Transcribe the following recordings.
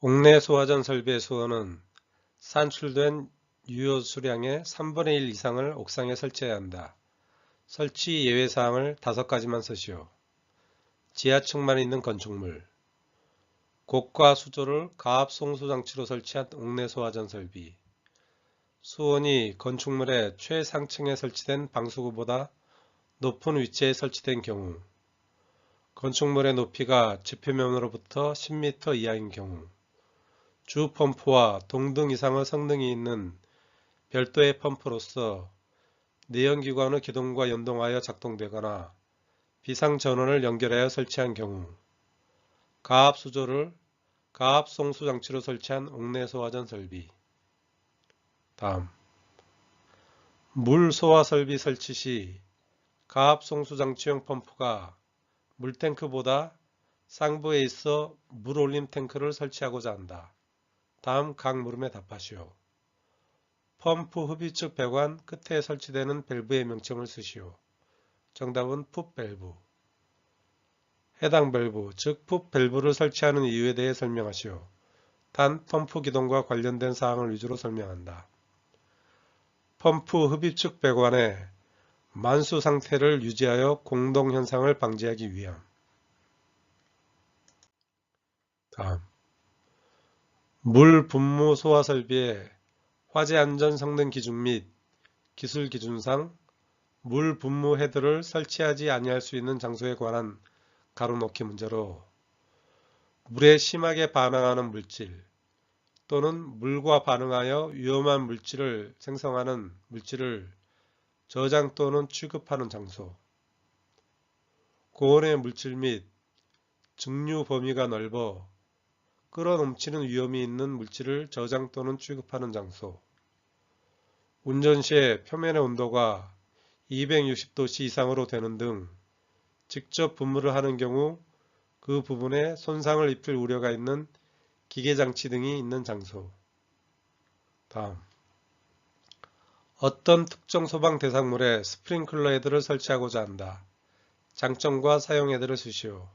옥내 소화전 설비의 수원은 산출된 유효 수량의 3분의 1 이상을 옥상에 설치해야 한다. 설치 예외사항을 다섯 가지만 쓰시오. 지하층만 있는 건축물 곡과 수조를 가압 송수장치로 설치한 옥내 소화전 설비 수온이 건축물의 최상층에 설치된 방수구보다 높은 위치에 설치된 경우 건축물의 높이가 지표면으로부터 10m 이하인 경우 주 펌프와 동등 이상의 성능이 있는 별도의 펌프로서 내연기관의 기동과 연동하여 작동되거나 비상전원을 연결하여 설치한 경우 가압수조를 가압송수장치로 설치한 옥내 소화전 설비 다음 물 소화 설비 설치 시 가압송수장치용 펌프가 물탱크보다 상부에 있어 물올림 탱크를 설치하고자 한다. 다음 각 물음에 답하시오. 펌프 흡입측 배관 끝에 설치되는 밸브의 명칭을 쓰시오. 정답은 풋 밸브. 해당 밸브, 즉 풋 밸브를 설치하는 이유에 대해 설명하시오. 단 펌프 기동과 관련된 사항을 위주로 설명한다. 펌프 흡입측 배관의 만수 상태를 유지하여 공동 현상을 방지하기 위함. 다음 물 분무 소화 설비의 화재 안전 성능 기준 및 기술 기준상 물 분무 헤드를 설치하지 아니할 수 있는 장소에 관한 가로놓기 문제로 물에 심하게 반응하는 물질 또는 물과 반응하여 위험한 물질을 생성하는 물질을 저장 또는 취급하는 장소 고온의 물질 및 증류 범위가 넓어 끌어넘치는 위험이 있는 물질을 저장 또는 취급하는 장소 운전 시에 표면의 온도가 260도씨 이상으로 되는 등 직접 분무를 하는 경우 그 부분에 손상을 입힐 우려가 있는 기계장치 등이 있는 장소 다음 어떤 특정 소방 대상물에 스프링클러 헤드를 설치하고자 한다. 장점과 사용 헤드를 쓰시오.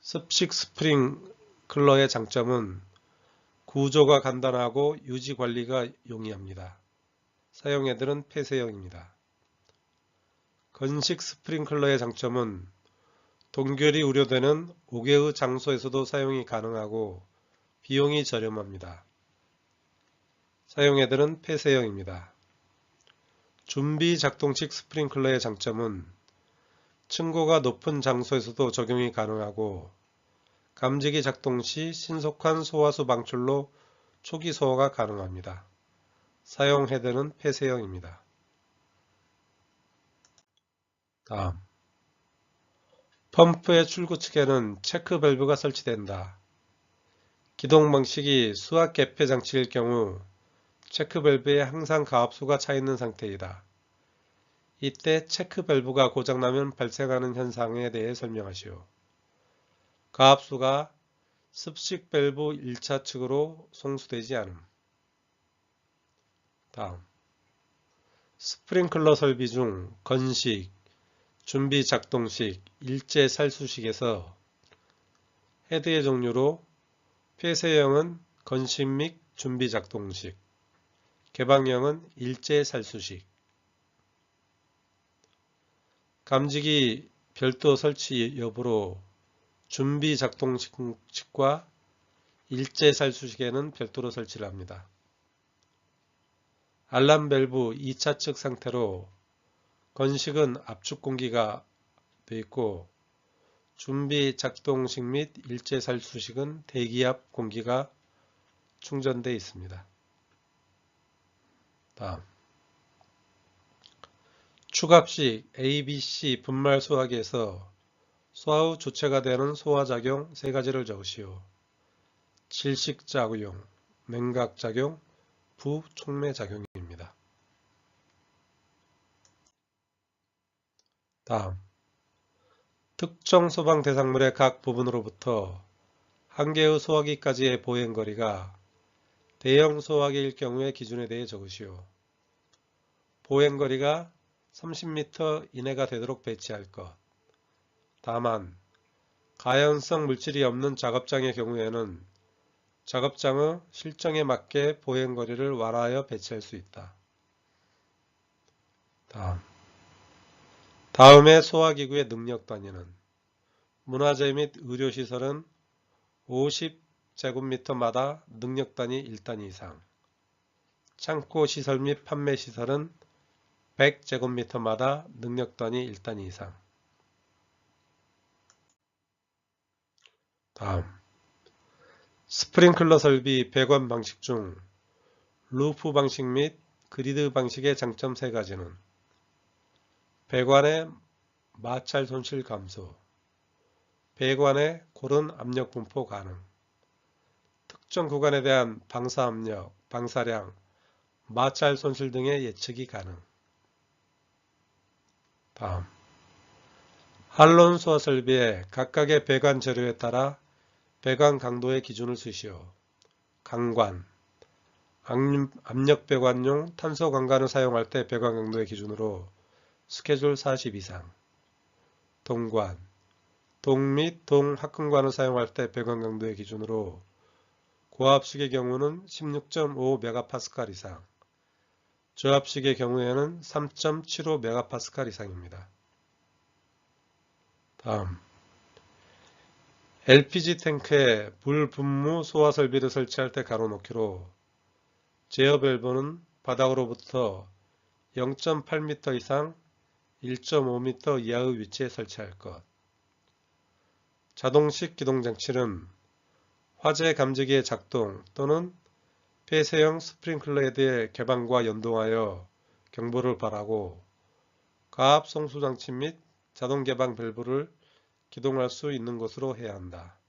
습식 스프링 클러의 장점은 구조가 간단하고 유지 관리가 용이합니다. 사용 헤드는 폐쇄형입니다. 건식 스프링클러의 장점은 동결이 우려되는 5개의 장소에서도 사용이 가능하고 비용이 저렴합니다. 사용해들은 폐쇄형입니다. 준비 작동식 스프링클러의 장점은 층고가 높은 장소에서도 적용이 가능하고 감지기 작동 시 신속한 소화수 방출로 초기 소화가 가능합니다. 사용 헤드는 폐쇄형입니다. 다음 펌프의 출구 측에는 체크 밸브가 설치된다. 기동 방식이 수압 개폐 장치일 경우 체크 밸브에 항상 가압수가 차 있는 상태이다. 이때 체크 밸브가 고장나면 발생하는 현상에 대해 설명하시오. 가압수가 습식 밸브 1차 측으로 송수되지 않음. 다음 스프링클러 설비 중 건식, 준비 작동식, 일제 살수식에서 헤드의 종류로 폐쇄형은 건식 및 준비 작동식, 개방형은 일제 살수식 감지기 별도 설치 여부로 준비 작동 식과 일제 살수식에는 별도로 설치를 합니다. 알람 밸브 2차 측 상태로 건식은 압축 공기가 되어 있고 준비 작동식 및 일제 살수식은 대기압 공기가 충전되어 있습니다. 다음 추갑식 ABC 분말 소화기에서 소화 후 주체가 되는 소화작용 세 가지를 적으시오. 질식작용, 맹각작용, 부촉매작용입니다. 다음 특정 소방 대상물의 각 부분으로부터 한 개의 소화기까지의 보행거리가 대형 소화기일 경우의 기준에 대해 적으시오. 보행거리가 30m 이내가 되도록 배치할 것. 다만 가연성 물질이 없는 작업장의 경우에는 작업장의 실정에 맞게 보행거리를 완화하여 배치할 수 있다. 다음 다음의 소화기구의 능력 단위는 문화재 및 의료시설은 50제곱미터마다 능력 단위 1단위 이상 창고 시설 및 판매 시설은 100제곱미터마다 능력 단위 1단위 이상 다음 스프링클러 설비 배관 방식 중 루프 방식 및 그리드 방식의 장점 3가지는 배관의 마찰 손실 감소, 배관의 고른 압력 분포 가능, 특정 구간에 대한 방사 압력, 방사량, 마찰 손실 등의 예측이 가능. 다음 한론 소화 설비의 각각의 배관 재료에 따라 배관 강도의 기준을 쓰시오. 강관. 압력 배관용 탄소 강관을 사용할 때 배관 강도의 기준으로 스케줄 40 이상. 동관. 동 및 동 합금관을 사용할 때 배관 강도의 기준으로 고압식의 경우는 16.5 메가파스칼 이상. 저압식의 경우에는 3.75 메가파스칼 이상입니다. 다음 LPG 탱크에 불 분무 소화 설비를 설치할 때 가로 놓기로 제어 밸브는 바닥으로부터 0.8m 이상 1.5m 이하의 위치에 설치할 것. 자동식 기동장치는 화재 감지기의 작동 또는 폐쇄형 스프링클러 헤드의 개방과 연동하여 경보를 발하고 가압 송수장치 및 자동 개방 밸브를 기동할 수 있는 것으로 해야 한다.